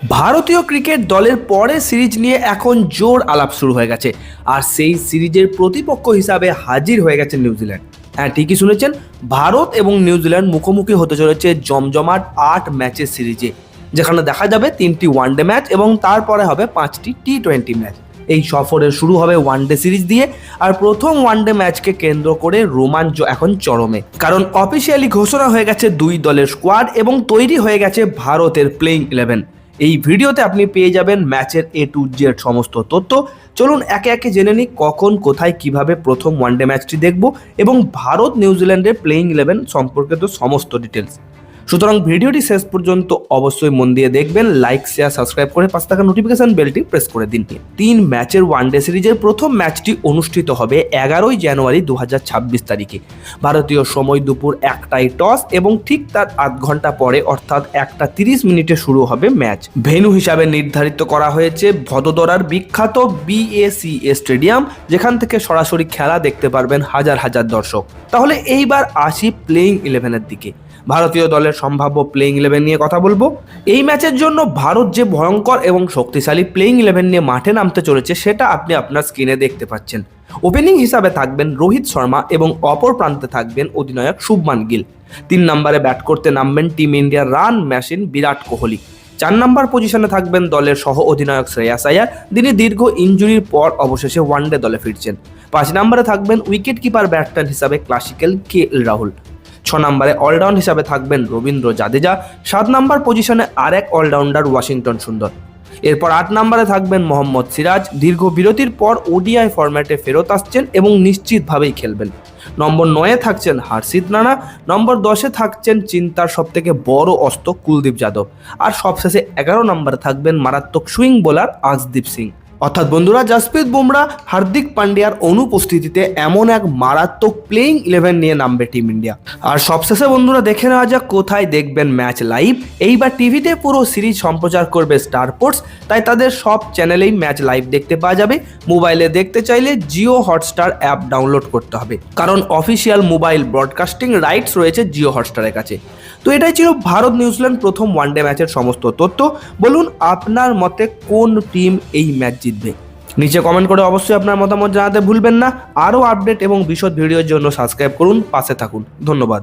ভারতীয় ক্রিকেট দলের পরে সিরিজ নিয়ে এখন জোর আলাপ শুরু হয়ে গেছে। আর সেই সিরিজের প্রতিপক্ষ হিসাবে হাজির হয়ে গেছে নিউজিল্যান্ড হ্যাঁ ঠিকই শুনেছেন, ভারত এবং নিউজিল্যান্ড মুখোমুখি হতে চলেছে জমজমাট আট ম্যাচের সিরিজে, যেখানে দেখা যাবে তিনটি ওয়ানডে ম্যাচ এবং তারপরে হবে পাঁচটি টি টোয়েন্টি ম্যাচ। এই সফরের শুরু হবে ওয়ানডে সিরিজ দিয়ে আর প্রথম ওয়ানডে ম্যাচকে কেন্দ্র করে রোমাঞ্চ এখন চরমে। কারণ অফিসিয়ালি ঘোষণা হয়ে গেছে দুই দলের স্কোয়াড এবং তৈরি হয়ে গেছে ভারতের প্লেইং ইলেভেন। এই ভিডিওতে আপনি পেয়ে যাবেন ম্যাচের এ টু জেড সমস্ত তথ্য। চলুন একে একে জেনে নিই কখন, কোথায়, কীভাবে প্রথম ওয়ানডে ম্যাচটি দেখব এবং ভারত নিউজিল্যান্ডের প্লেইং ইলেভেন সম্পর্কিত সমস্ত ডিটেলস সুতরাং ভিডিওটি শেষ পর্যন্ত অবশ্যই মন দিয়ে দেখবেন লাইক শেয়ার সাবস্ক্রাইব করে পাশে থাকা নোটিফিকেশন বেলটি প্রেস করে দিন। তিন ম্যাচের ওয়ানডে সিরিজের প্রথম ম্যাচটি অনুষ্ঠিত হবে এগারোই জানুয়ারি দু হাজার ছাব্বিশ তারিখে। ভারতীয় সময় দুপুর একটাই টস এবং ঠিক তার আধ ঘণ্টা পরে অর্থাৎ একটা তিরিশ মিনিটে শুরু হবে ম্যাচ। ভেন্যু হিসাবে নির্ধারিত করা হয়েছে ভদোদরার বিখ্যাত বিএসিএ স্টেডিয়াম যেখান থেকে সরাসরি খেলা দেখতে পারবেন হাজার হাজার দর্শক। তাহলে এইবার আসি প্লেইং ইলেভেনের দিকে। ভারতীয় দলের সম্ভাব্য প্লেইং ইলেভেন নিয়ে কথা বলব। এই ম্যাচের জন্য ভারত যে ভয়ঙ্কর এবং শক্তিশালী প্লেইং ইলেভেন নিয়ে মাঠে নামতে চলেছে, সেটা আপনি আপনার স্ক্রিনে দেখতে পাচ্ছেন। ওপেনিং হিসাবে থাকবেন রোহিত শর্মা এবং অপর প্রান্তে থাকবেন অধিনায়ক শুভমান গিল। তিন নম্বরে ব্যাট করতে নামবেন টিম ইন্ডিয়ার রান মেশিন বিরাট কোহলি। চার নম্বর পজিশনে থাকবেন দলের সহ অধিনায়ক শ্রেয়াস আয়ার। যিনি দীর্ঘ ইঞ্জুরির পর অবশেষে ওয়ানডে দলে ফিরছেন। পাঁচ নম্বরে থাকবেন উইকেট কিপার ব্যাটসম্যান হিসাবে ক্লাসিক্যাল কে এল রাহুল ছ নম্বরে অলরাউন্ড হিসাবে থাকবেন রবীন্দ্র জাদেজা, সাত নম্বর পজিশনে আরেক অলরাউন্ডার ওয়াশিংটন সুন্দর। এরপর আট নম্বরে থাকবেন মোহাম্মদ সিরাজ, দীর্ঘ বিরতির পর ওডিআই ফরম্যাটে ফেরত আসছেন এবং নিশ্চিতভাবেই খেলবেন। নম্বর নয়ে থাকছেন হার্ষিত রানা, নম্বর দশে থাকছেন চিন্তার সবথেকে বড় অস্ত্র কুলদীপ যাদব। আর সবশেষে এগারো নম্বরে থাকবেন মারাত্মক সুইং বোলার আজদীপ সিং। অর্থাৎ বন্ধুরা, জাসপ্রীত বুমরা, হার্দিক পান্ডিয়ার অনুপস্থিতিতে এমন এক মারাত্মক প্লেইং ইলেভেন নিয়ে নামবে টিম ইন্ডিয়া আর সবশেষে বন্ধুরা, দেখে নেওয়া যাক কোথায় দেখবেন ম্যাচ লাইভ এইবার টিভিতে পুরো সিরিজ সম্প্রচার করবে স্টার স্পোর্টস তাই তাদের সব চ্যানেলেই ম্যাচ লাইভ দেখতে পাওয়া যাবে। মোবাইলে দেখতে চাইলে জিও হটস্টার অ্যাপ ডাউনলোড করতে হবে। কারণ অফিসিয়াল মোবাইল ব্রডকাস্টিং রাইটস রয়েছে জিও হটস্টারের কাছে। তো এটাই ছিল ভারত নিউজিল্যান্ড প্রথম ওয়ানডে ম্যাচের সমস্ত তথ্য। বলুন, আপনার মতে কোন টিম এই ম্যাচ জিতবে। নিচে কমেন্ট করে অবশ্যই আপনার মতামত জানাতে ভুলবেন না। আরও আপডেট এবং বিশদ ভিডিওর জন্য সাবস্ক্রাইব করুন। পাশে থাকুন। ধন্যবাদ।